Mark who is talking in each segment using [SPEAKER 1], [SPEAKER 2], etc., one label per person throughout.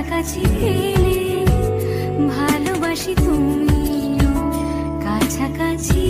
[SPEAKER 1] কাছাকাছি এলে ভালোবাসি তুমিও কাছাকাছি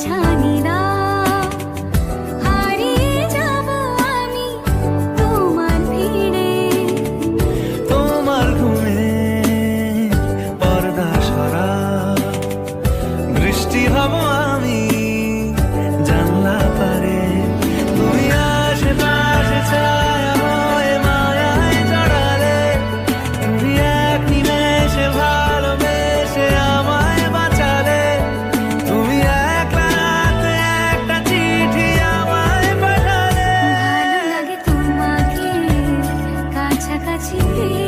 [SPEAKER 1] ছানি না
[SPEAKER 2] কাছে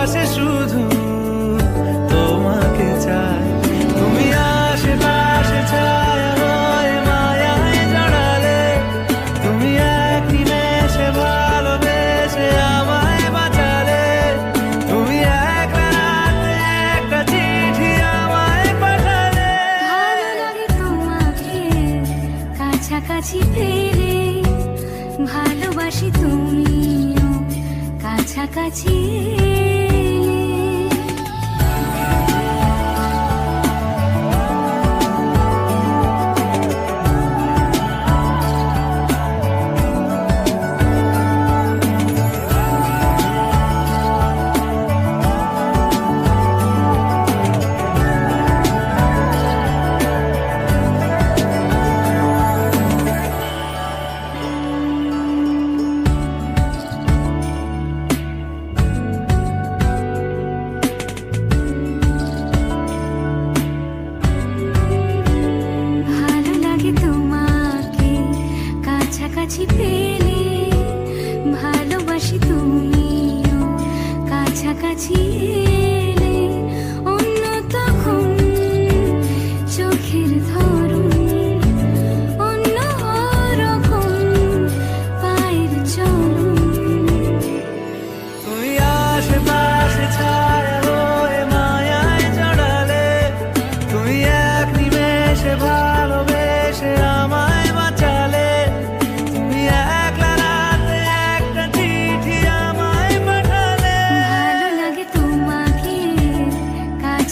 [SPEAKER 2] আকাশে শুধু তোমাকে চাই। তুমি আশেপাশে চাই আমায় মায়ায় জড়ালে। তুমি একদিন এসে ভালোবেসে আমায় বাঁচালে। তুমি এক রাতে একটা চিঠি আমায় পাঠালে।
[SPEAKER 1] ভালো তোমাকে কাছাকাছি পেলে ভালোবাসি তুমি। কাছাকাছি।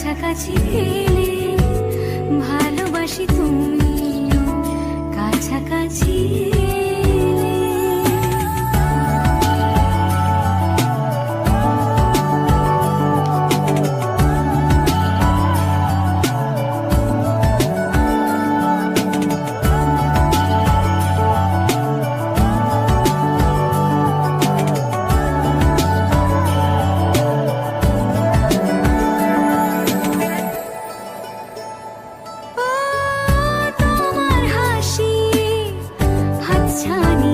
[SPEAKER 1] কাছাকাছি এলে
[SPEAKER 2] ভালোবাসি তুমি।
[SPEAKER 1] কাছাকাছি ছানি